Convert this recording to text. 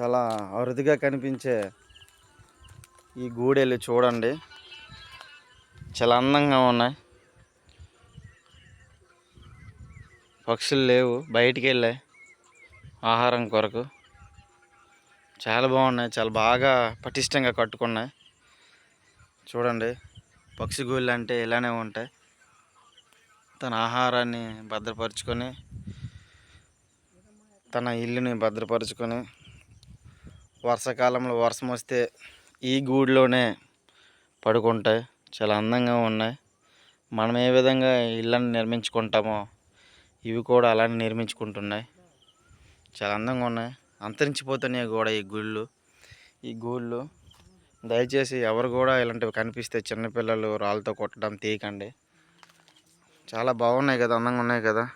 చాలా అరుదుగా కనిపించే ఈ గూడెలు చూడండి. చాలా అందంగా ఉన్నాయి. పక్షులు లేవు. బయటికి వెళ్ళాయి. ఆహారం కొరకు. చాలా బాగున్నాయి. చాలా బాగా పటిష్టంగా కట్టుకున్నాయి. చూడండి. పక్షి గూళ్ళు అంటే ఇలానే ఉంటాయి. తన ఆహారాన్ని భద్రపరుచుకొని తన ఇల్లుని భద్రపరుచుకొని వర్షాకాలంలో వర్షం వస్తే ఈ గూడిలోనే పడుకుంటాయి. చాలా అందంగా ఉన్నాయి. మనం ఏ విధంగా ఇళ్ళని నిర్మించుకుంటామో ఇవి కూడా అలానే నిర్మించుకుంటున్నాయి. చాలా అందంగా ఉన్నాయి. అంతరించిపోతున్నాయి కూడా ఈ గుళ్ళు. ఈ గూళ్ళు దయచేసి ఎవరు కూడా ఇలాంటివి కనిపిస్తే చిన్నపిల్లలు రాళ్ళతో కొట్టడం తీయకండి. చాలా బాగున్నాయి కదా అందంగా ఉన్నాయి కదా.